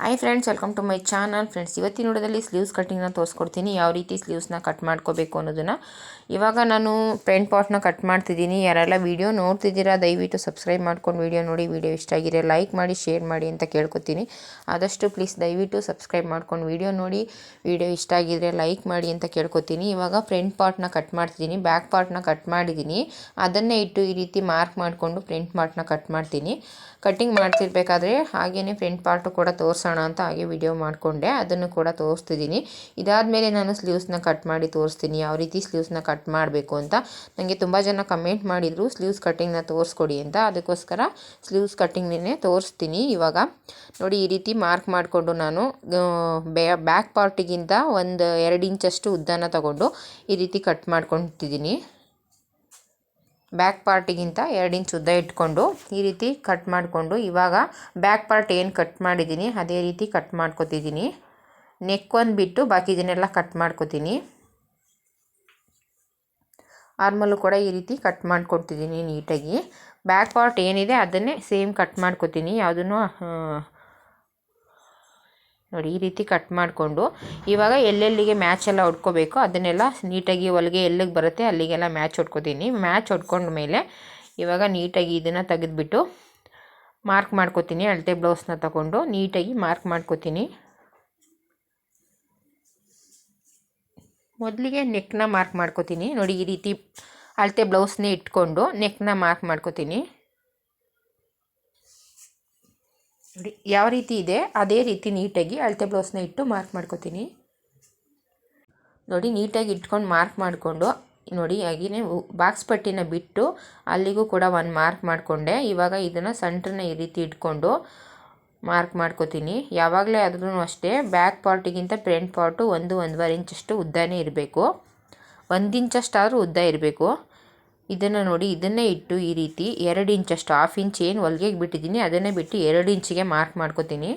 Hi friends welcome to my channel friends ಇವತ್ತಿನ ನೋಡೋದಲ್ಲಿ sleeves ಕಟ್ಟಿಂಗ್ನ ತೋರಿಸ್ಕೊಡ್ತೀನಿ. ಯಾವ ರೀತಿ ಸ್ಲೀವ್ಸ್ನ ಕಟ್ ಮಾಡ್ಕೋಬೇಕು ಅನ್ನೋದನ್ನು. ಇವಾಗ ನಾನು ಫ್ರಂಟ್ ಪಾಟ್ನ ಕಟ್ ಮಾಡ್ತಿದ್ದೀನಿ. ಯಾರೆಲ್ಲ ವೀಡಿಯೋ ನೋಡ್ತಿದ್ದೀರಾ, ದಯವಿಟ್ಟು ಸಬ್ಸ್ಕ್ರೈಬ್ ಮಾಡ್ಕೊಂಡು ವೀಡಿಯೋ ನೋಡಿ. ವೀಡಿಯೋ ಇಷ್ಟ ಆಗಿದೆ ಲೈಕ್ ಮಾಡಿ ಶೇರ್ ಮಾಡಿ ಅಂತ ಕೇಳ್ಕೊತೀನಿ. ಆದಷ್ಟು ಪ್ಲೀಸ್ ದಯವಿಟ್ಟು ಸಬ್ಸ್ಕ್ರೈಬ್ ಮಾಡ್ಕೊಂಡು ವೀಡಿಯೋ ನೋಡಿ. ವೀಡಿಯೋ ಇಷ್ಟ ಆಗಿದ್ರೆ ಲೈಕ್ ಮಾಡಿ ಅಂತ ಕೇಳ್ಕೊತೀನಿ. ಇವಾಗ ಫ್ರಂಟ್ ಪಾಟ್ನ ಕಟ್ ಮಾಡ್ತಿದ್ದೀನಿ. ಬ್ಯಾಕ್ ಪಾರ್ಟ್ನ ಕಟ್ ಮಾಡಿದ್ದೀನಿ. ಅದನ್ನೇ ಇಟ್ಟು ಈ ರೀತಿ ಮಾರ್ಕ್ ಮಾಡಿಕೊಂಡು ಪ್ರಿಂಟ್ ಪಾರ್ಟ್ನ ಕಟ್ ಮಾಡ್ತೀನಿ. ಕಟ್ಟಿಂಗ್ ಮಾಡ್ತಿರ್ಬೇಕಾದ್ರೆ ಹಾಗೆಯೇ ಫ್ರಂಟ್ ಪಾರ್ಟು ಕೂಡ ತೋರಿಸೋಣ ಅಂತ ಹಾಗೆ ವಿಡಿಯೋ ಮಾಡಿಕೊಂಡೆ, ಅದನ್ನು ಕೂಡ ತೋರಿಸ್ತಿದ್ದೀನಿ. ಇದಾದಮೇಲೆ ನಾನು ಸ್ಲೀವ್ಸ್ನ ಕಟ್ ಮಾಡಿ ತೋರಿಸ್ತೀನಿ. ಯಾವ ರೀತಿ ಸ್ಲೀವ್ಸ್ನ ಕಟ್ ಮಾಡಬೇಕು ಅಂತ. ನನಗೆ ತುಂಬ ಜನ ಕಮೆಂಟ್ ಮಾಡಿದರು ಸ್ಲೀವ್ಸ್ ಕಟ್ಟಿಂಗ್ನ ತೋರಿಸ್ಕೊಡಿ ಅಂತ. ಅದಕ್ಕೋಸ್ಕರ ಸ್ಲೀವ್ಸ್ ಕಟ್ಟಿಂಗ್ನೇ ತೋರಿಸ್ತೀನಿ ಇವಾಗ. ನೋಡಿ, ಈ ರೀತಿ ಮಾರ್ಕ್ ಮಾಡಿಕೊಂಡು ನಾನು ಬ್ಯಾಕ್ ಪಾರ್ಟಿಗಿಂತ ಒಂದು ಎರಡು ಇಂಚಷ್ಟು ಉದ್ದನ ತಗೊಂಡು ಈ ರೀತಿ ಕಟ್ ಮಾಡ್ಕೊತಿದ್ದೀನಿ. ಬ್ಯಾಕ್ ಪಾರ್ಟಿಗಿಂತ ಎರಡು ಇಂಚ್ ಉದ್ದ ಇಟ್ಕೊಂಡು ಈ ರೀತಿ ಕಟ್ ಮಾಡಿಕೊಂಡು ಇವಾಗ ಬ್ಯಾಕ್ ಪಾರ್ಟ್ ಏನು ಕಟ್ ಮಾಡಿದ್ದೀನಿ, ಅದೇ ರೀತಿ ಕಟ್ ಮಾಡ್ಕೊತಿದ್ದೀನಿ. ನೆಕ್ ಒಂದು ಬಿಟ್ಟು ಬಾಕಿ ಇದನ್ನೆಲ್ಲ ಕಟ್ ಮಾಡ್ಕೊತೀನಿ. ಆರ್ಮಲ್ಲು ಕೂಡ ಈ ರೀತಿ ಕಟ್ ಮಾಡ್ಕೊಡ್ತಿದ್ದೀನಿ ನೀಟಾಗಿ. ಬ್ಯಾಕ್ ಪಾರ್ಟ್ ಏನಿದೆ ಅದನ್ನೇ ಸೇಮ್ ಕಟ್ ಮಾಡ್ಕೊತೀನಿ. ಯಾವುದನ್ನು ನೋಡಿ ಈ ರೀತಿ ಕಟ್ ಮಾಡಿಕೊಂಡು ಇವಾಗ ಎಲ್ಲೆಲ್ಲಿಗೆ ಮ್ಯಾಚ್ ಎಲ್ಲ ಹೊಡ್ಕೋಬೇಕು ಅದನ್ನೆಲ್ಲ ನೀಟಾಗಿ ಹೊಲಿಗೆ ಎಲ್ಲಿಗೆ ಬರುತ್ತೆ ಅಲ್ಲಿಗೆಲ್ಲ ಮ್ಯಾಚ್ ಹೊಡ್ಕೋತೀನಿ. ಮ್ಯಾಚ್ ಹೊಡ್ಕೊಂಡ ಮೇಲೆ ಇವಾಗ ನೀಟಾಗಿ ಇದನ್ನು ತೆಗೆದುಬಿಟ್ಟು ಮಾರ್ಕ್ ಮಾಡ್ಕೋತೀನಿ. ಅಳತೆ ಬ್ಲೌಸ್ನ ತಗೊಂಡು ನೀಟಾಗಿ ಮಾರ್ಕ್ ಮಾಡ್ಕೋತೀನಿ. ಮೊದಲಿಗೆ ನೆಕ್ನ ಮಾರ್ಕ್ ಮಾಡ್ಕೋತೀನಿ. ನೋಡಿ ಈ ರೀತಿ ಅಳತೆ ಬ್ಲೌಸ್ನೇ ಇಟ್ಕೊಂಡು ನೆಕ್ನ ಮಾರ್ಕ್ ಮಾಡ್ಕೋತೀನಿ ನೋಡಿ ಯಾವ ರೀತಿ ಇದೆ? ಅದೇ ರೀತಿ ನೀಟಾಗಿ ಅಳತೆ ಬ್ಲೌಸ್ನ ಇಟ್ಟು ಮಾರ್ಕ್ ಮಾಡ್ಕೋತೀನಿ. ನೋಡಿ, ನೀಟಾಗಿ ಇಟ್ಕೊಂಡು ಮಾರ್ಕ್ ಮಾಡಿಕೊಂಡು, ನೋಡಿ, ಹಾಗೆಯೇ ಬಾಕ್ಸ್ ಪಟ್ಟಿನ ಬಿಟ್ಟು ಅಲ್ಲಿಗೂ ಕೂಡ ಒಂದು ಮಾರ್ಕ್ ಮಾಡಿಕೊಂಡೆ. ಇವಾಗ ಇದನ್ನು ಸೆಂಟ್ರನ್ನ ಈ ರೀತಿ ಇಟ್ಕೊಂಡು ಮಾರ್ಕ್ ಮಾಡ್ಕೋತೀನಿ. ಯಾವಾಗಲೇ ಆದ್ರೂ ಅಷ್ಟೇ, ಬ್ಯಾಕ್ ಪಾರ್ಟಿಗಿಂತ ಫ್ರಂಟ್ ಪಾರ್ಟು ಒಂದು ಒಂದೂವರೆ ಇಂಚಷ್ಟು ಉದ್ದನೇ ಇರಬೇಕು. ಒಂದು ಇಂಚಷ್ಟಾದರೂ ಉದ್ದ ಇರಬೇಕು. ಇದನ್ನು ನೋಡಿ ಇದನ್ನೇ ಇಟ್ಟು ಈ ರೀತಿ ಎರಡು ಇಂಚಷ್ಟು ಹಾಫ್ ಇಂಚ್ ಏನು ಹೊಲಿಗೆಗೆ ಬಿಟ್ಟಿದ್ದೀನಿ, ಅದನ್ನೇ ಬಿಟ್ಟು ಎರಡು ಇಂಚಿಗೆ ಮಾರ್ಕ್ ಮಾಡ್ಕೋತೀನಿ.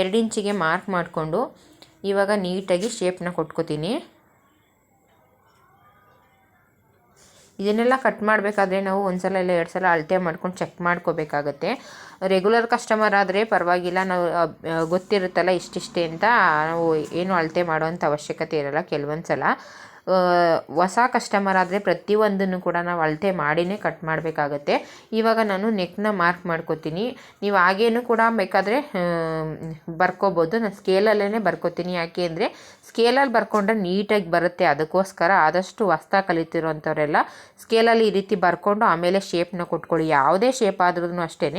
ಎರಡು ಇಂಚಿಗೆ ಮಾರ್ಕ್ ಮಾಡಿಕೊಂಡು ಇವಾಗ ನೀಟಾಗಿ ಶೇಪ್ನ ಕೊಟ್ಕೋತೀನಿ. ಇದನ್ನೆಲ್ಲ ಕಟ್ ಮಾಡಬೇಕಾದ್ರೆ ನಾವು ಒಂದು ಸಲ ಇಲ್ಲ ಎರಡು ಸಲ ಅಳತೆ ಮಾಡ್ಕೊಂಡು ಚೆಕ್ ಮಾಡ್ಕೋಬೇಕಾಗತ್ತೆ. ರೆಗ್ಯುಲರ್ ಕಸ್ಟಮರ್ ಆದರೆ ಪರವಾಗಿಲ್ಲ, ನಾವು ಗೊತ್ತಿರುತ್ತಲ್ಲ ಇಷ್ಟಿಷ್ಟೇ ಅಂತ, ನಾವು ಏನು ಅಳತೆ ಮಾಡೋವಂಥ ಅವಶ್ಯಕತೆ ಇರೋಲ್ಲ ಕೆಲವೊಂದು ಸಲ ಹೊಸ ಕಸ್ಟಮರ್ ಆದರೆ ಪ್ರತಿಯೊಂದನ್ನು ಕೂಡ ನಾವು ಅಳತೆ ಮಾಡಿನೇ ಕಟ್ ಮಾಡಬೇಕಾಗತ್ತೆ. ಇವಾಗ ನಾನು ನೆಕ್ನ ಮಾರ್ಕ್ ಮಾಡ್ಕೋತೀನಿ. ನೀವು ಹಾಗೇನು ಕೂಡ ಬೇಕಾದರೆ ಬರ್ಕೋಬೋದು. ನಾನು ಸ್ಕೇಲಲ್ಲೇ ಬರ್ಕೋತೀನಿ. ಯಾಕೆ ಅಂದರೆ ಸ್ಕೇಲಲ್ಲಿ ಬರ್ಕೊಂಡ್ರೆ ನೀಟಾಗಿ ಬರುತ್ತೆ. ಅದಕ್ಕೋಸ್ಕರ ಆದಷ್ಟು ಹೊಸ್ತ ಕಲಿತಿರೋಂಥವರೆಲ್ಲ ಸ್ಕೇಲಲ್ಲಿ ಈ ರೀತಿ ಬರ್ಕೊಂಡು ಆಮೇಲೆ ಶೇಪ್ನ ಕೊಟ್ಕೊಳ್ಳಿ. ಯಾವುದೇ ಶೇಪ್ ಆದ್ರೂ ಅಷ್ಟೇ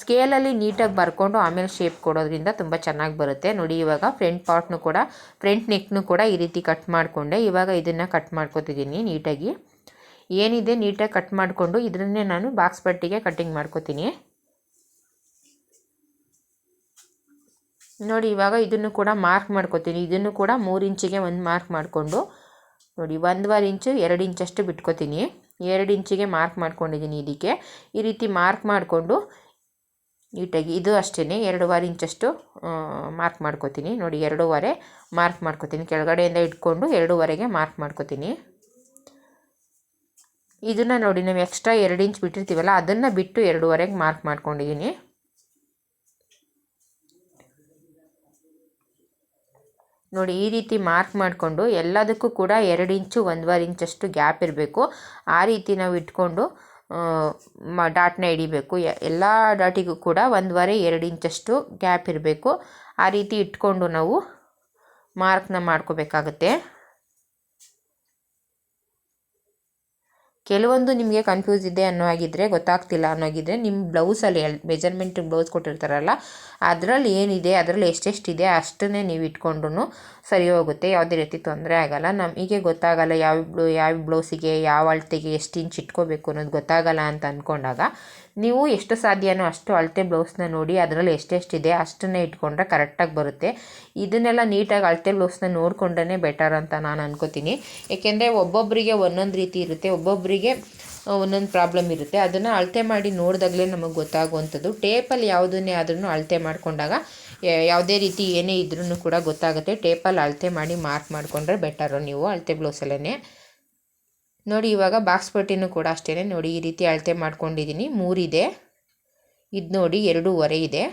ಸ್ಕೇಲಲ್ಲಿ ನೀಟಾಗಿ ಬರ್ಕೊಂಡು ಆಮೇಲೆ ಶೇಪ್ ಕೊಡೋದ್ರಿಂದ ತುಂಬ ಚೆನ್ನಾಗಿ ಬರುತ್ತೆ. ನೋಡಿ ಇವಾಗ ಫ್ರಂಟ್ ಪಾರ್ಟ್ನು ಕೂಡ ಫ್ರಂಟ್ ನೆಕ್ನು ಕೂಡ ಈ ರೀತಿ ಕಟ್ ಮಾಡಿಕೊಂಡೆ. ಇವಾಗ ಇದನ್ನು ಕಟ್ ಮಾಡ್ಕೋತಿದ್ದೀನಿ ನೀಟಾಗಿ. ಏನಿದೆ ನೀಟಾಗಿ ಕಟ್ ಮಾಡಿಕೊಂಡು ಇದನ್ನೇ ನಾನು ಬಾಕ್ಸ್ ಪಟ್ಟಿಗೆ ಕಟ್ಟಿಂಗ್ ಮಾಡ್ಕೋತೀನಿ. ನೋಡಿ, ಇವಾಗ ಇದನ್ನು ಕೂಡ ಮಾರ್ಕ್ ಮಾಡ್ಕೋತೀನಿ. ಇದನ್ನು ಕೂಡ ಮೂರು ಇಂಚಿಗೆ ಒಂದು ಮಾರ್ಕ್ ಮಾಡಿಕೊಂಡು ನೋಡಿ, ಒಂದುವರೆ ಇಂಚು ಎರಡು ಇಂಚಷ್ಟು ಬಿಟ್ಕೋತೀನಿ. ಎರಡು ಇಂಚಿಗೆ ಮಾರ್ಕ್ ಮಾಡ್ಕೊಂಡಿದ್ದೀನಿ ಇದಕ್ಕೆ. ಈ ರೀತಿ ಮಾರ್ಕ್ ಮಾಡಿಕೊಂಡು ನೀಟಾಗಿ ಇದು ಅಷ್ಟೇ ಎರಡೂವರೆ ಇಂಚಷ್ಟು ಮಾರ್ಕ್ ಮಾಡ್ಕೋತೀನಿ. ನೋಡಿ, ಎರಡೂವರೆ ಮಾರ್ಕ್ ಮಾಡ್ಕೋತೀನಿ. ಕೆಳಗಡೆಯಿಂದ ಇಟ್ಕೊಂಡು ಎರಡೂವರೆಗೆ ಮಾರ್ಕ್ ಮಾಡ್ಕೋತೀನಿ. ಇದನ್ನು ನೋಡಿ, ನಾವು ಎಕ್ಸ್ಟ್ರಾ ಎರಡು ಇಂಚ್ ಬಿಟ್ಟಿರ್ತೀವಲ್ಲ, ಅದನ್ನು ಬಿಟ್ಟು ಎರಡೂವರೆಗೆ ಮಾರ್ಕ್ ಮಾಡ್ಕೊಂಡಿದ್ದೀನಿ ನೋಡಿ, ಈ ರೀತಿ ಮಾರ್ಕ್ ಮಾಡಿಕೊಂಡು ಎಲ್ಲದಕ್ಕೂ ಕೂಡ ಎರಡು ಇಂಚು, ಒಂದೂವರೆ ಇಂಚಷ್ಟು ಗ್ಯಾಪ್ ಇರಬೇಕು. ಆ ರೀತಿ ನಾವು ಇಟ್ಕೊಂಡು ಮ ಡಾಟ್ನ ಹಿಡಿಬೇಕು. ಎಲ್ಲ ಡಾಟಿಗೂ ಕೂಡ ಒಂದುವರೆ, ಎರಡು ಇಂಚಷ್ಟು ಗ್ಯಾಪ್ ಇರಬೇಕು. ಆ ರೀತಿ ಇಟ್ಕೊಂಡು ನಾವು ಮಾರ್ಕ್ನ ಮಾಡ್ಕೋಬೇಕಾಗತ್ತೆ. ಕೆಲವೊಂದು ನಿಮಗೆ ಕನ್ಫ್ಯೂಸ್ ಇದೆ ಅನ್ನೋ ಆಗಿದ್ದರೆ ಗೊತ್ತಾಗ್ತಿಲ್ಲ ಅನ್ನೋಗಿದ್ದರೆ ನಿಮ್ಮ ಬ್ಲೌಸಲ್ಲಿ ಮೆಜರ್ಮೆಂಟ್ ಬ್ಲೌಸ್ ಕೊಟ್ಟಿರ್ತಾರಲ್ಲ, ಅದರಲ್ಲಿ ಏನಿದೆ, ಅದರಲ್ಲಿ ಎಷ್ಟೆಷ್ಟಿದೆ ಅಷ್ಟನ್ನೇ ನೀವು ಇಟ್ಕೊಂಡು ಸರಿ ಹೋಗುತ್ತೆ. ಯಾವುದೇ ರೀತಿ ತೊಂದರೆ ಆಗೋಲ್ಲ. ನಮಗೆ ಗೊತ್ತಾಗಲ್ಲ ಯಾವ ಯಾವ ಬ್ಲೌಸಿಗೆ ಯಾವ ಅಳತೆಗೆ ಎಷ್ಟು ಇಂಚ್ ಇಟ್ಕೋಬೇಕು ಅನ್ನೋದು ಗೊತ್ತಾಗಲ್ಲ ಅಂತ ಅಂದ್ಕೊಂಡಾಗ ನೀವು ಎಷ್ಟು ಸಾಧ್ಯನೋ ಅಷ್ಟು ಅಳತೆ ಬ್ಲೌಸ್ನ ನೋಡಿ ಅದರಲ್ಲಿ ಎಷ್ಟೆಷ್ಟಿದೆ ಅಷ್ಟನ್ನೇ ಇಟ್ಕೊಂಡ್ರೆ ಕರೆಕ್ಟಾಗಿ ಬರುತ್ತೆ. ಇದನ್ನೆಲ್ಲ ನೀಟಾಗಿ ಅಳತೆ ಬ್ಲೌಸ್ನ ನೋಡಿಕೊಂಡೇ ಬೆಟರ್ ಅಂತ ನಾನು ಅನ್ಕೋತೀನಿ. ಏಕೆಂದರೆ ಒಬ್ಬೊಬ್ಬರಿಗೆ ಒಂದೊಂದು ರೀತಿ ಇರುತ್ತೆ ಒಬ್ಬೊಬ್ಬರಿಗೆ ಒಂದೊಂದು ಪ್ರಾಬ್ಲಮ್ ಇರುತ್ತೆ. ಅದನ್ನು ಅಳತೆ ಮಾಡಿ ನೋಡಿದಾಗಲೇ ನಮಗೆ ಗೊತ್ತಾಗುವಂಥದ್ದು. ಟೇಪಲ್ಲಿ ಯಾವುದನ್ನೇ ಆದ್ರೂ ಅಳತೆ ಮಾಡಿಕೊಂಡಾಗ ಯಾವುದೇ ರೀತಿ ಏನೇ ಇದ್ರೂ ಕೂಡ ಗೊತ್ತಾಗುತ್ತೆ. ಟೇಪಲ್ಲಿ ಅಳತೆ ಮಾಡಿ ಮಾರ್ಕ್ ಮಾಡಿಕೊಂಡ್ರೆ ಬೆಟರು ನೀವು ಅಳತೆ ಬ್ಲೌಸಲ್ಲೇ ನೋಡಿ, ಇವಾಗ ಬಾಕ್ಸ್ ಪಟ್ಟಿನೂ ಕೂಡ ಅಷ್ಟೇ ನೋಡಿ, ಈ ರೀತಿ ಅಳತೆ ಮಾಡ್ಕೊಂಡಿದ್ದೀನಿ ಮೂರಿದೆ. ಇದು ನೋಡಿ, ಎರಡೂವರೆ ಇದೆ.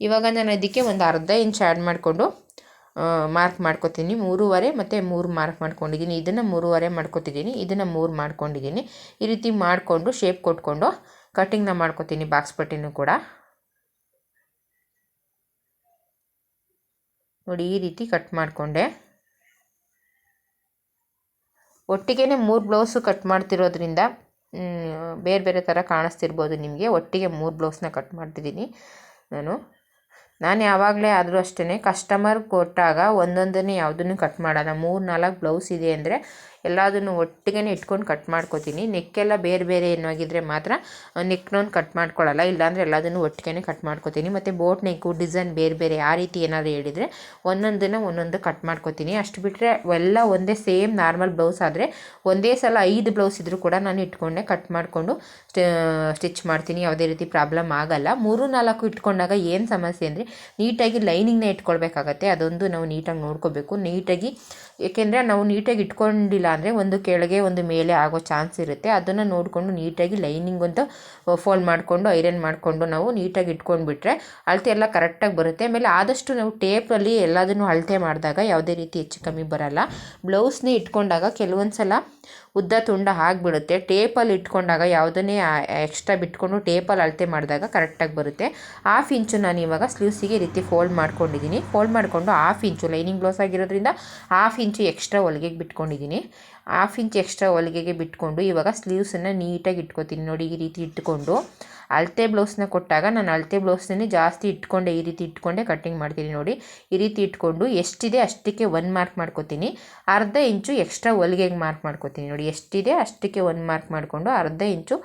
ಇವಾಗ ನಾನು ಅದಕ್ಕೆ ಒಂದು ಅರ್ಧ ಇಂಚ್ ಆ್ಯಡ್ ಮಾಡಿಕೊಂಡು ಮಾರ್ಕ್ ಮಾಡ್ಕೊತೀನಿ. ಮೂರುವರೆ ಮತ್ತು ಮೂರು ಮಾರ್ಕ್ ಮಾಡ್ಕೊಂಡಿದ್ದೀನಿ ಇದನ್ನು ಮೂರುವರೆ ಮಾಡ್ಕೊತಿದ್ದೀನಿ ಇದನ್ನು ಮೂರು ಮಾಡ್ಕೊಂಡಿದ್ದೀನಿ ಈ ರೀತಿ ಮಾಡಿಕೊಂಡು ಶೇಪ್ ಕೊಟ್ಕೊಂಡು ಕಟ್ಟಿಂಗ್ನ ಮಾಡ್ಕೊತೀನಿ ಬಾಕ್ಸ್ ಪಟ್ಟಿನೂ ಕೂಡ. ನೋಡಿ, ಈ ರೀತಿ ಕಟ್ ಮಾಡಿಕೊಂಡೆ. ಒಟ್ಟಿಗೆ ಮೂರು ಬ್ಲೌಸು ಕಟ್ ಮಾಡ್ತಿರೋದ್ರಿಂದ ಬೇರೆ ಬೇರೆ ಥರ ಕಾಣಿಸ್ತಿರ್ಬೋದು ನಿಮಗೆ. ಒಟ್ಟಿಗೆ ಮೂರು ಬ್ಲೌಸ್ನ ಕಟ್ ಮಾಡ್ತಿದ್ದೀನಿ ನಾನು. ನಾನು ಯಾವಾಗಲೇ ಆದರೂ ಅಷ್ಟೇ ಕಸ್ಟಮರ್ ಕೊಟ್ಟಾಗ ಒಂದೊಂದನ್ನೇ ಯಾವುದನ್ನು ಕಟ್ ಮಾಡೋಲ್ಲ. ಮೂರು ನಾಲ್ಕು ಬ್ಲೌಸ್ ಇದೆ ಅಂದರೆ ಎಲ್ಲದನ್ನು ಒಟ್ಟಿಗೆ ಇಟ್ಕೊಂಡು ಕಟ್ ಮಾಡ್ಕೋತೀನಿ. ನೆಕ್ಕೆಲ್ಲ ಬೇರೆ ಬೇರೆ ಏನಾಗಿದ್ದರೆ ಮಾತ್ರ ನೆಕ್ನೊಂದು ಕಟ್ ಮಾಡ್ಕೊಳ್ಳಲ್ಲ ಇಲ್ಲಾಂದರೆ ಎಲ್ಲದನ್ನು ಒಟ್ಟಿಗೆ ಕಟ್ ಮಾಡ್ಕೋತೀನಿ. ಮತ್ತು ಬೋಟ್ ನೆಕ್ಕು ಡಿಸೈನ್ ಬೇರೆ ಬೇರೆ ಆ ರೀತಿ ಏನಾದರೂ ಹೇಳಿದರೆ ಒಂದೊಂದನ್ನು ಒಂದೊಂದು ಕಟ್ ಮಾಡ್ಕೋತೀನಿ. ಅಷ್ಟು ಬಿಟ್ಟರೆ ಎಲ್ಲ ಒಂದೇ ಸೇಮ್ ನಾರ್ಮಲ್ ಬ್ಲೌಸ್ ಆದರೆ ಒಂದೇ ಸಲ ಐದು ಬ್ಲೌಸ್ ಇದ್ದರೂ ಕೂಡ ನಾನು ಇಟ್ಕೊಂಡೆ ಕಟ್ ಮಾಡಿಕೊಂಡು ಸ್ಟಿಚ್ ಮಾಡ್ತೀನಿ. ಯಾವುದೇ ರೀತಿ ಪ್ರಾಬ್ಲಮ್ ಆಗಲ್ಲ. ಮೂರು ನಾಲ್ಕು ಇಟ್ಕೊಂಡಾಗ ಏನು ಸಮಸ್ಯೆ ಅಂದರೆ, ನೀಟಾಗಿ ಲೈನಿಂಗ್ನ ಇಟ್ಕೊಳ್ಬೇಕಾಗತ್ತೆ. ಅದೊಂದು ನಾವು ನೀಟಾಗಿ ನೋಡ್ಕೋಬೇಕು. ನೀಟಾಗಿ ಏಕೆಂದರೆ ನಾವು ನೀಟಾಗಿ ಇಟ್ಕೊಂಡಿಲ್ಲ ಅಂದರೆ ಒಂದು ಕೆಳಗೆ ಒಂದು ಮೇಲೆ ಆಗೋ ಚಾನ್ಸ್ ಇರುತ್ತೆ. ಅದನ್ನು ನೋಡಿಕೊಂಡು ನೀಟಾಗಿ ಲೈನಿಂಗ್ ಅಂತ ಫೋಲ್ಡ್ ಮಾಡಿಕೊಂಡು ಐರನ್ ಮಾಡಿಕೊಂಡು ನಾವು ನೀಟಾಗಿ ಇಟ್ಕೊಂಡ್ಬಿಟ್ರೆ ಅಳತೆ ಎಲ್ಲ ಕರೆಕ್ಟಾಗಿ ಬರುತ್ತೆ. ಆಮೇಲೆ ಆದಷ್ಟು ನಾವು ಟೇಪಲ್ಲಿ ಎಲ್ಲದನ್ನು ಅಳತೆ ಮಾಡಿದಾಗ ಯಾವುದೇ ರೀತಿ ಹೆಚ್ಚು ಕಮ್ಮಿ ಬರಲ್ಲ. ಬ್ಲೌಸ್ನೇ ಇಟ್ಕೊಂಡಾಗ ಕೆಲವೊಂದು ಸಲ ಉದ್ದ ತುಂಡ ಆಗಿಬಿಡುತ್ತೆ. ಟೇಪಲ್ಲಿ ಇಟ್ಕೊಂಡಾಗ ಯಾವುದನ್ನೇ ಎಕ್ಸ್ಟ್ರಾ ಬಿಟ್ಕೊಂಡು ಟೇಪಲ್ಲಿ ಅಳತೆ ಮಾಡಿದಾಗ ಕರೆಕ್ಟಾಗಿ ಬರುತ್ತೆ. ಹಾಫ್ ಇಂಚು ನಾನು ಇವಾಗ ಸ್ಲೀವ್ಸಿಗೆ ರೀತಿ ಫೋಲ್ಡ್ ಮಾಡ್ಕೊಂಡಿದ್ದೀನಿ. ಫೋಲ್ಡ್ ಮಾಡಿಕೊಂಡು ಹಾಫ್ ಇಂಚು ಲೈನಿಂಗ್ ಬ್ಲೌಸ್ ಆಗಿರೋದ್ರಿಂದ ಹಾಫ್ ಇಂಚು ಎಕ್ಸ್ಟ್ರಾ ಹೊಲಿಗೆಗೆ ಬಿಟ್ಕೊಂಡಿದ್ದೀನಿ. ಹಾಫ್ ಇಂಚ್ ಎಕ್ಸ್ಟ್ರಾ ಹೊಲಿಗೆಗೆ ಬಿಟ್ಕೊಂಡು ಇವಾಗ ಸ್ಲೀವ್ಸನ್ನು ನೀಟಾಗಿ ಇಟ್ಕೋತೀನಿ ನೋಡಿ ಈ ರೀತಿ ಇಟ್ಕೊಂಡು. ಅಳತೆ ಬ್ಲೌಸ್ನ ಕೊಟ್ಟಾಗ ನಾನು ಅಳತೆ ಬ್ಲೌಸ್ನೇ ಜಾಸ್ತಿ ಇಟ್ಕೊಂಡೆ, ಈ ರೀತಿ ಇಟ್ಕೊಂಡೆ ಕಟ್ಟಿಂಗ್ ಮಾಡ್ತೀನಿ ನೋಡಿ. ಈ ರೀತಿ ಇಟ್ಕೊಂಡು ಎಷ್ಟಿದೆ ಅಷ್ಟಕ್ಕೆ ಒಂದು ಮಾರ್ಕ್ ಮಾಡ್ಕೊತೀನಿ. ಅರ್ಧ ಇಂಚು ಎಕ್ಸ್ಟ್ರಾ ಹೊಲಿಗೆಗೆ ಮಾರ್ಕ್ ಮಾಡ್ಕೊತೀನಿ ನೋಡಿ. ಎಷ್ಟಿದೆ ಅಷ್ಟಕ್ಕೆ ಒಂದು ಮಾರ್ಕ್ ಮಾಡಿಕೊಂಡು ಅರ್ಧ ಇಂಚು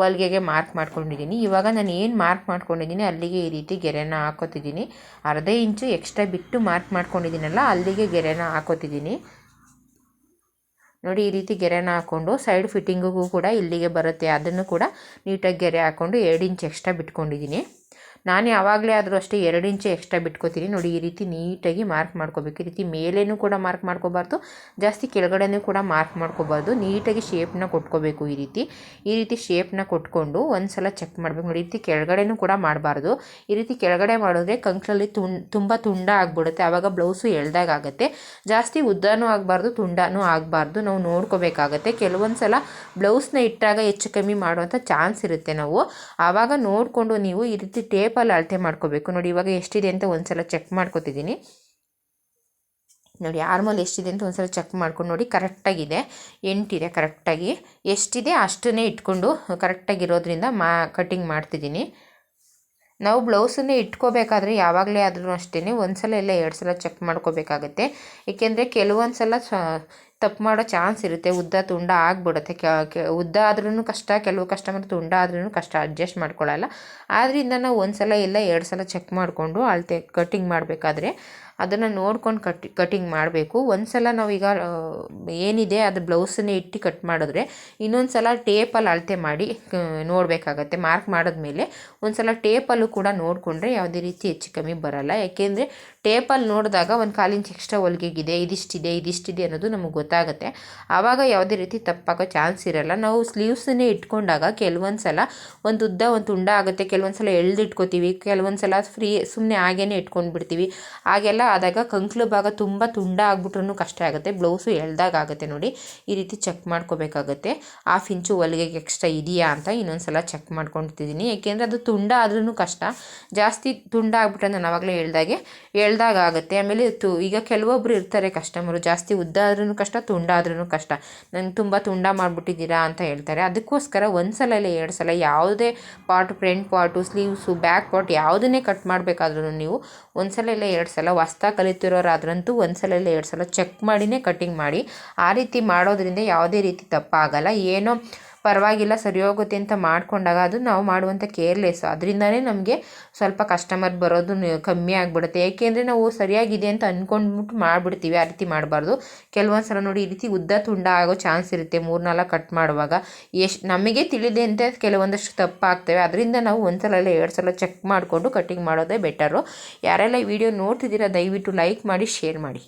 ಹೊಲಿಗೆಗೆ ಮಾರ್ಕ್ ಮಾಡ್ಕೊಂಡಿದ್ದೀನಿ. ಇವಾಗ ನಾನು ಏನು ಮಾರ್ಕ್ ಮಾಡ್ಕೊಂಡಿದ್ದೀನಿ ಅಲ್ಲಿಗೆ ಈ ರೀತಿ ಗೆರೆನ ಹಾಕೋತಿದ್ದೀನಿ. ಅರ್ಧ ಇಂಚು ಎಕ್ಸ್ಟ್ರಾ ಬಿಟ್ಟು ಮಾರ್ಕ್ ಮಾಡ್ಕೊಂಡಿದ್ದೀನಲ್ಲ ಅಲ್ಲಿಗೆ ಗೆರೆನ ಹಾಕೋತಿದ್ದೀನಿ. ನೋಡಿ ಈ ರೀತಿ ಗೆರೆನ ಹಾಕ್ಕೊಂಡು ಸೈಡ್ ಫಿಟ್ಟಿಂಗಿಗೂ ಕೂಡ ಇಲ್ಲಿಗೆ ಬರುತ್ತೆ. ಅದನ್ನು ಕೂಡ ನೀಟಾಗಿ ಗೆರೆ ಹಾಕ್ಕೊಂಡು ಎರಡು ಇಂಚ್ ಎಕ್ಸ್ಟ್ರಾ ಬಿಟ್ಕೊಂಡಿದ್ದೀನಿ. ನಾನು ಯಾವಾಗಲೇ ಆದರೂ ಅಷ್ಟೇ ಎರಡು ಇಂಚು ಎಕ್ಸ್ಟ್ರಾ ಬಿಟ್ಕೋತೀನಿ. ನೋಡಿ, ಈ ರೀತಿ ನೀಟಾಗಿ ಮಾರ್ಕ್ ಮಾಡ್ಕೋಬೇಕು. ಈ ರೀತಿ ಮೇಲೇನೂ ಕೂಡ ಮಾರ್ಕ್ ಮಾಡ್ಕೋಬಾರ್ದು. ಜಾಸ್ತಿ ಕೆಳಗಡೆನೂ ಕೂಡ ಮಾರ್ಕ್ ಮಾಡ್ಕೋಬಾರ್ದು. ನೀಟಾಗಿ ಶೇಪ್ನ ಕೊಟ್ಕೋಬೇಕು ಈ ರೀತಿ. ಈ ರೀತಿ ಶೇಪ್ನ ಕೊಟ್ಕೊಂಡು ಒಂದು ಸಲ ಚೆಕ್ ಮಾಡಬೇಕು. ನೋಡಿ, ಈ ರೀತಿ ಕೆಳಗಡೆನೂ ಕೂಡ ಮಾಡಬಾರ್ದು. ಈ ರೀತಿ ಕೆಳಗಡೆ ಮಾಡಿದ್ರೆ ಕಂಕ್ಳಲ್ಲಿ ತುಂ, ತುಂಬ ತುಂಡ ಆಗಿಬಿಡುತ್ತೆ. ಆವಾಗ ಬ್ಲೌಸು ಎಳ್ದಾಗ ಆಗುತ್ತೆ. ಜಾಸ್ತಿ ಉದ್ದನೂ ಆಗಬಾರ್ದು, ತುಂಡನೂ ಆಗಬಾರ್ದು. ನಾವು ನೋಡ್ಕೋಬೇಕಾಗತ್ತೆ. ಕೆಲವೊಂದು ಸಲ ಬ್ಲೌಸ್ನ ಇಟ್ಟಾಗ ಹೆಚ್ಚು ಕಮ್ಮಿ ಮಾಡುವಂಥ ಚಾನ್ಸ್ ಇರುತ್ತೆ ನಾವು. ಆವಾಗ ನೋಡಿಕೊಂಡು ನೀವು ಈ ರೀತಿ ಟೇಪ್ ಟೇಪಲ್ಲಿ ಅಳತೆ ಮಾಡ್ಕೋಬೇಕು. ನೋಡಿ, ಇವಾಗ ಎಷ್ಟಿದೆ ಅಂತ ಒಂದ್ಸಲ ಚೆಕ್ ಮಾಡ್ಕೋತಿದ್ದೀನಿ. ನೋಡಿ ಆರ್ಮಲ್ ಎಷ್ಟಿದೆ ಅಂತ ಒಂದ್ಸಲ ಚೆಕ್ ಮಾಡ್ಕೊಂಡು ನೋಡಿ, ಕರೆಕ್ಟಾಗಿದೆ. ಎಂಟಿದೆ ಕರೆಕ್ಟಾಗಿ. ಎಷ್ಟಿದೆ ಅಷ್ಟನ್ನೇ ಇಟ್ಕೊಂಡು ಕರೆಕ್ಟಾಗಿರೋದ್ರಿಂದ ಮಾ ಕಟ್ಟಿಂಗ್ ಮಾಡ್ತಿದ್ದೀನಿ. ನಾವು ಬ್ಲೌಸನ್ನೇ ಇಟ್ಕೋಬೇಕಾದ್ರೆ ಯಾವಾಗಲೇ ಆದರೂ ಅಷ್ಟೇ ಒಂದು ಸಲ ಇಲ್ಲ, ಎರಡು ಸಲ ಚೆಕ್ ಮಾಡ್ಕೋಬೇಕಾಗತ್ತೆ. ಏಕೆಂದರೆ ಕೆಲವೊಂದು ಸಲ ತಪ್ಪು ಮಾಡೋ ಚಾನ್ಸ್ ಇರುತ್ತೆ. ಉದ್ದ, ತುಂಡ ಆಗಿಬಿಡುತ್ತೆ. ಉದ್ದ ಆದ್ರೂ ಕಷ್ಟ, ಕೆಲವು ಕಸ್ಟಮರ್ ತುಂಡ ಆದ್ರೂ ಕಷ್ಟ ಅಡ್ಜಸ್ಟ್ ಮಾಡ್ಕೊಳ್ಳಲ್ಲ ಆದ್ದರಿಂದ ನಾವು ಒಂದು ಸಲ ಇಲ್ಲ, ಎರಡು ಸಲ ಚೆಕ್ ಮಾಡಿಕೊಂಡು, ಅಳತೆ ಕಟ್ಟಿಂಗ್ ಮಾಡಬೇಕಾದ್ರೆ ಅದನ್ನು ನೋಡ್ಕೊಂಡು ಕಟ್ ಕಟಿಂಗ್ ಮಾಡಬೇಕು. ಒಂದು ಸಲ ನಾವೀಗ ಏನಿದೆ ಅದು ಬ್ಲೌಸನ್ನೇ ಇಟ್ಟು ಕಟ್ ಮಾಡಿದ್ರೆ ಇನ್ನೊಂದು ಸಲ ಟೇಪಲ್ಲಿ ಅಳತೆ ಮಾಡಿ ನೋಡಬೇಕಾಗತ್ತೆ. ಮಾರ್ಕ್ ಮಾಡಿದ್ಮೇಲೆ ಒಂದು ಸಲ ಟೇಪಲ್ಲೂ ಕೂಡ ನೋಡಿಕೊಂಡ್ರೆ ಯಾವುದೇ ರೀತಿ ಹೆಚ್ಚು ಕಮ್ಮಿ ಬರಲ್ಲ. ಯಾಕೆಂದರೆ ಟೇಪಲ್ಲಿ ನೋಡಿದಾಗ ಒಂದು ಕಾಲಿಂಚ್ ಎಕ್ಸ್ಟ್ರಾ ಹೊಲಿಗೆಗಿದೆ, ಇದಿಷ್ಟಿದೆ ಇದಿಷ್ಟಿದೆ ಅನ್ನೋದು ನಮಗೆ ಗೊತ್ತಾಗುತ್ತೆ. ಆವಾಗ ಯಾವುದೇ ರೀತಿ ತಪ್ಪಾಗೋ ಚಾನ್ಸ್ ಇರಲ್ಲ. ನಾವು ಸ್ಲೀವ್ಸನ್ನೇ ಇಟ್ಕೊಂಡಾಗ ಕೆಲವೊಂದು ಸಲ ಒಂದು ಉದ್ದ, ಒಂದು ತುಂಡ ಆಗುತ್ತೆ. ಕೆಲವೊಂದು ಸಲ ಎಳ್ದಿಟ್ಕೋತೀವಿ. ಕೆಲವೊಂದು ಸಲ ಫ್ರೀ ಸುಮ್ಮನೆ ಹಾಗೇನೆ ಇಟ್ಕೊಂಡು ಬಿಡ್ತೀವಿ ಹಾಗೆಲ್ಲ ಆದಾಗ ಕಂಕ್ಲು ಭಾಗ ತುಂಬ ತುಂಡ ಆಗ್ಬಿಟ್ರೂ ಕಷ್ಟ ಆಗುತ್ತೆ. ಬ್ಲೌಸು ಎಳ್ದಾಗ ಆಗುತ್ತೆ ನೋಡಿ. ಈ ರೀತಿ ಚೆಕ್ ಮಾಡ್ಕೋಬೇಕಾಗುತ್ತೆ. ಹಾಫ್ ಇಂಚು ಹೊಲಿಗೆಗೆ ಎಕ್ಸ್ಟ್ರಾ ಇದೆಯಾ ಅಂತ ಇನ್ನೊಂದು ಸಲ ಚೆಕ್ ಮಾಡ್ಕೊಂಡಿದ್ದೀನಿ ಏಕೆಂದರೆ ಅದು ತುಂಡ ಆದ್ರೂ ಕಷ್ಟ. ಜಾಸ್ತಿ ತುಂಡ ಆಗ್ಬಿಟ್ರೆ ನಾನು ಆವಾಗಲೇ ಹೇಳ್ದಾಗೆ ಎಳ್ದಾಗ ಆಗುತ್ತೆ. ಆಮೇಲೆ ತು ಈಗ ಕೆಲವೊಬ್ಬರು ಇರ್ತಾರೆ ಕಸ್ಟಮರು. ಜಾಸ್ತಿ ಉದ್ದ ಆದ್ರೂ ಕಷ್ಟ, ತುಂಡ ಆದ್ರೂ ಕಷ್ಟ. ನಂಗೆ ತುಂಬ ತುಂಡ ಮಾಡಿಬಿಟ್ಟಿದ್ದೀರಾ ಅಂತ ಹೇಳ್ತಾರೆ. ಅದಕ್ಕೋಸ್ಕರ ಒಂದ್ಸಲ ಇಲ್ಲ ಎರಡು ಸಲ ಯಾವುದೇ part, front part, sleeves, back part ಯಾವುದನ್ನೇ cut ಮಾಡಬೇಕಾದ್ರೂ ನೀವು ಒಂದು ಸಲ ಇಲ್ಲ ಎರಡು ಸಲ ಹೊಸ್ದಾಗಿ ಕಲಿತಿರೋರಾದ್ರಂತೂ ಒಂದು ಸಲ ಎರಡು ಸಲ ಚೆಕ್ ಮಾಡಿನೇ ಕಟ್ಟಿಂಗ್ ಮಾಡಿ. ಆ ರೀತಿ ಮಾಡೋದ್ರಿಂದ ಯಾವುದೇ ರೀತಿ ತಪ್ಪಾಗಲ್ಲ. ಏನೋ ಪರವಾಗಿಲ್ಲ ಸರಿ ಹೋಗುತ್ತೆ ಅಂತ ಮಾಡಿಕೊಂಡಾಗ ಅದು ನಾವು ಮಾಡುವಂಥ ಕೇರ್ಲೆಸ್. ಅದರಿಂದನೇ ನಮಗೆ ಸ್ವಲ್ಪ ಕಸ್ಟಮರ್ ಬರೋದು ಕಮ್ಮಿ ಆಗಿಬಿಡುತ್ತೆ. ಏಕೆಂದರೆ ನಾವು ಸರಿಯಾಗಿದೆ ಅಂತ ಅಂದ್ಕೊಂಡ್ಬಿಟ್ಟು ಮಾಡಿಬಿಡ್ತೀವಿ, ಆ ರೀತಿ ಮಾಡಬಾರ್ದು. ಕೆಲವೊಂದು ಸಲ ನೋಡಿ ಈ ರೀತಿ ಉದ್ದ ತುಂಡ ಆಗೋ ಚಾನ್ಸ್ ಇರುತ್ತೆ ಮೂರು ನಾಲ್ಕು ಕಟ್ ಮಾಡುವಾಗ. ಎಷ್ಟು, ನಮಗೆ ತಿಳಿದೆ ಅಂತ ಕೆಲವೊಂದಷ್ಟು ತಪ್ಪಾಗ್ತವೆ. ಅದರಿಂದ ನಾವು ಒಂದು ಸಲ ಇಲ್ಲ ಎರಡು ಸಲ ಚೆಕ್ ಮಾಡಿಕೊಂಡು ಕಟ್ಟಿಂಗ್ ಮಾಡೋದೇ ಬೆಟರು ಯಾರೆಲ್ಲ ಈ ವಿಡಿಯೋ ನೋಡ್ತಿದ್ದೀರಾ, ದಯವಿಟ್ಟು ಲೈಕ್ ಮಾಡಿ ಶೇರ್ ಮಾಡಿ.